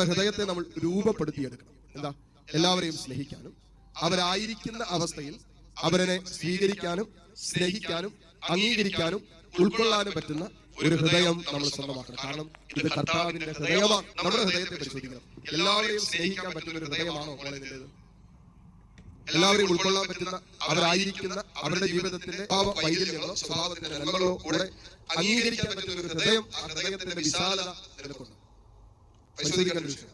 നമ്മുടെ ഹൃദയത്തെ നമ്മൾ രൂപപ്പെടുത്തിയെടുക്കണം. എന്താ? എല്ലാവരെയും സ്നേഹിക്കാനും അവരായിരിക്കുന്ന അവസ്ഥയിൽ അവരെ സ്വീകരിക്കാനും സ്നേഹിക്കാനും അംഗീകരിക്കാനും ഉൾക്കൊള്ളാനും പറ്റുന്ന ഒരു ഹൃദയം നമ്മൾ സ്വന്തമാക്കണം. കാരണം ഇത് കർത്താവിന്റെ ഹൃദയമാണ്. നമ്മുടെ ഹൃദയത്തെ പരിശോധിക്കണം. എല്ലാവരെയും സ്നേഹിക്കാൻ പറ്റുന്ന ഒരു ഹൃദയമാണോ എല്ലാവരും എല്ലാവരെയും ഉൾക്കൊള്ളാൻ പറ്റുന്ന അവരായിരിക്കുന്ന അവരുടെ ജീവിതത്തിന്റെ സ്വഭാവത്തിന്റെ നന്മകളോ കൂടെ അംഗീകരിക്കാൻ പറ്റുന്ന ഒരു ഹൃദയം ആ ഹൃദയത്തിന്റെ വിശാലത നിലനിൽക്കുന്നു. പരിശോധിക്കേണ്ട വിഷയം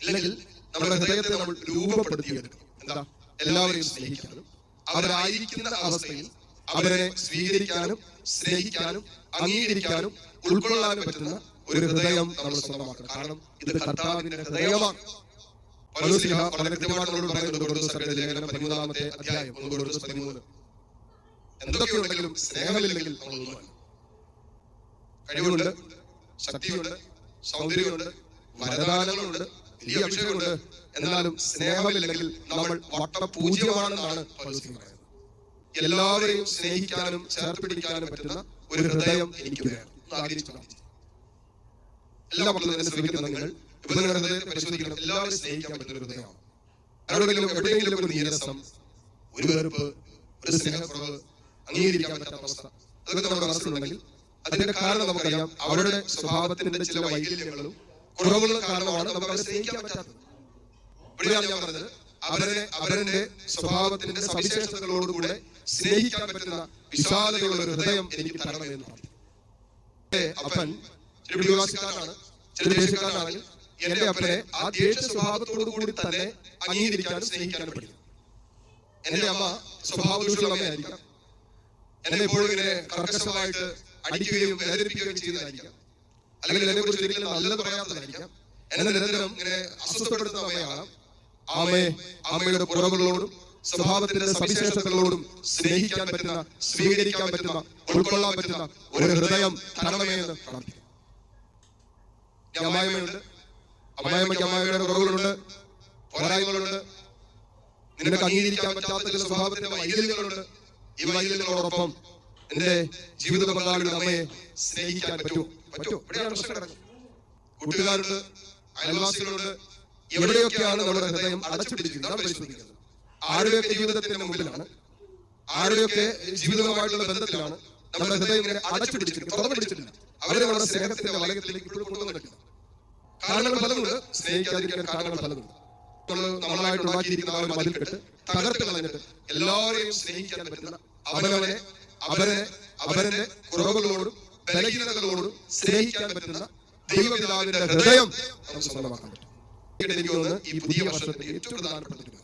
അല്ലെങ്കിൽ നമ്മുടെ ഹൃദയത്തെ നമ്മൾ രൂപപ്പെടുത്തിയെടുക്കണം എന്താ? എല്ലാവരെയും സ്നേഹിക്കാനും അവരായിരിക്കുന്ന അവസ്ഥയിൽ അവരെ സ്വീകരിക്കാനും സ്നേഹിക്കാനും അംഗീകരിക്കാനും ഉൾക്കൊള്ളാനും പറ്റുന്ന ഒരു ഹൃദയം നമ്മൾ സ്വന്തമാക്കണം. കാരണം ഇത് കർത്താവിന്റെ ഹൃദയമാണ്. വളരെ കൃത്യമായിട്ട് നമ്മളോട് പറയുന്നുണ്ട് ലേഖനം പതിമൂന്നാമത്തെ അധ്യായം പതിമൂന്ന്. എന്തൊക്കെയുണ്ടെങ്കിലും സ്നേഹമില്ലെങ്കിൽ നമ്മൾ കഴിവുണ്ട് ശക്തിയുണ്ട് സൗന്ദര്യമുണ്ട് വരദാനങ്ങളുണ്ട് വലിയ അഭിഷേകമുണ്ട്. എന്നാലും സ്നേഹമില്ലെങ്കിൽ നമ്മൾ വട്ടപൂജ്യമാണെന്നാണ് പറയുന്നത്. എല്ലാവരെയും സ്നേഹിക്കാനും ചേർപ്പിടിക്കാനും പറ്റുന്ന ഒരു ഹൃദയം എനിക്ക് വേണം. എല്ലാ മക്കളും ശ്രമിക്കുന്ന നിങ്ങൾ ഇപ്പൊ നിങ്ങളുടെ ഹൃദയത്തെ പരിശോധിക്കണം. എല്ലാവരും സ്നേഹിക്കാൻ പറ്റുന്ന ഒരു ഹൃദയമാണ്. ആരോടെങ്കിലും എവിടെയെങ്കിലും ഒരു നീരസം ഒരു വെറുപ്പ് ഒരു സ്നേഹക്കുറവ് അംഗീകരിക്കാൻ പറ്റാത്ത അവസ്ഥ അതൊക്കെ നമ്മുടെ മനസ്സിലുണ്ടെങ്കിൽ അതിന്റെ കാരണം നമുക്കറിയാം. അവരുടെ സ്വഭാവത്തിന്റെ ചില വൈകല്യങ്ങളും കുറവുകളും കാരണമാണ് നമുക്ക് അവരെ സ്നേഹിക്കാൻ പറ്റാത്തത്. അവരെ അവരുടെ സ്വഭാവത്തിന്റെ സവിശേഷതകളോടുകൂടെ സ്നേഹിക്കാൻ പറ്റുന്ന വിശാലതയുള്ള ഒരു ഹൃദയം എനിക്ക് തരണമെന്ന് പറഞ്ഞു. എന്റെ അപ്പനെ ആ ദേശ സ്വഭാവത്തോടു കൂടി തന്നെ അംഗീകരിക്കാനും സ്നേഹിക്കാനും പഠിക്കും. എന്റെ അമ്മ സ്വഭാവ അമ്മയായിരിക്കാം. എന്നെ ഇപ്പോഴും ഇങ്ങനെ കർക്കശമായിട്ട് അടിക്കുകയും വേദനിപ്പിക്കുകയും ചെയ്യുന്നതായിരിക്കാം അല്ലെങ്കിൽ എന്നെ കുറിച്ച് ഒരിക്കലും നല്ലത് പറയാത്തതായിരിക്കാം. എന്നെ നിരന്തരം ഇങ്ങനെ അസ്വസ്ഥപ്പെടുത്തുന്നവയാണ് ആമയെ ആമയുടെ കുറവുകളോടും സ്വഭാവത്തിന്റെ സവിശേഷതകളോടും സ്നേഹിക്കാൻ പറ്റുന്ന സ്വീകരിക്കാൻ പറ്റുന്ന ഉൾക്കൊള്ളാൻ പറ്റുന്ന ഒരു ഹൃദയം തരണമേ എന്ന് പ്രാർത്ഥിക്കും അമ്മായിമ്മയുണ്ട് അമ്മായിമ്മയ്ക്ക് അമ്മായിയുടെ കുറവുകളുണ്ട് പോരായ്മകളുണ്ട്. നിനക്ക് അംഗീകരിക്കാൻ പറ്റാത്ത ചില സ്വഭാവത്തിന്റെ വൈകല്യങ്ങളുണ്ട്. ഈ വൈകല്യങ്ങളോടൊപ്പം എന്റെ ജീവിത പങ്കാളിയുടെ അമ്മയെ സ്നേഹിക്കാൻ പറ്റൂ. പറ്റൂ. പ്രശ്നം കിടക്കുന്നത് കൂട്ടുകാരുണ്ട് അയൽവാസികളുണ്ട് എവിടെയൊക്കെയാണ് നമ്മുടെ ഹൃദയം അടച്ചുപിടിക്കുന്നത് പരിശോധിക്കുന്നത് ആരുടെയൊക്കെ ജീവിതത്തിന്റെ മുമ്പിലാണ്? ആരുടെയൊക്കെ ജീവിതവുമായിട്ടുള്ള ബന്ധത്തിലാണ്? നമ്മുടെ ഹൃദയം ഇങ്ങനെ അടച്ചുപിടിച്ചിട്ടുണ്ട് തുറന്നു പിടിച്ചിട്ടില്ല അവരെ നമ്മുടെ സ്നേഹത്തിന്റെ വലയത്തിലേക്ക് കൊണ്ടുവന്നിട്ടില്ല കാരണങ്ങൾ പലതുണ്ട്. സ്നേഹിക്കാതിരിക്കാൻ കാരണങ്ങൾ പലതുണ്ട്. നമ്മൾ നമ്മളായിട്ട് ഉണ്ടാക്കിയിരിക്കുന്ന ആ ഒരു മതിൽക്കെട്ട് തകർത്ത് കളഞ്ഞിട്ട് എല്ലാവരെയും സ്നേഹിക്കാൻ പറ്റുന്ന അവനവനെ അവരെ അവരുടെ കുറവുകളോടും ബലഹീനതകളോടും സ്നേഹിക്കാൻ പറ്റുന്ന ദൈവപിതാവിന്റെ ഹൃദയം നമുക്ക് സ്വന്തമാക്കാൻ പറ്റും. ഈ പുതിയ വർഷത്തിൽ ഏറ്റവും പ്രധാനപ്പെട്ട ഒരു.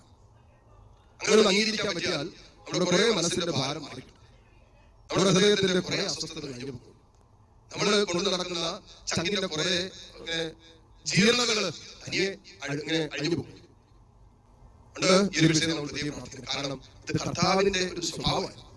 അങ്ങനെ അംഗീകരിക്കാൻ പറ്റിയാൽ നമ്മുടെ കുറെ മനസ്സിന്റെ ഭാരം മാറി. നമ്മുടെ ഹൃദയത്തിന്റെ കുറെ അസ്വസ്ഥത കഴിഞ്ഞു നമ്മൾ കൊണ്ടു നടക്കുന്ന ചങ്കിന്റെ കുറെ തനിയെ അഴി- ഇങ്ങനെ അഴിഞ്ഞു പോകും. ഈ ഒരു നമ്മൾ പ്രാർത്ഥിക്കണം കാരണം ഇത് കർത്താവിന്റെ ഒരു സ്വഭാവമാണ്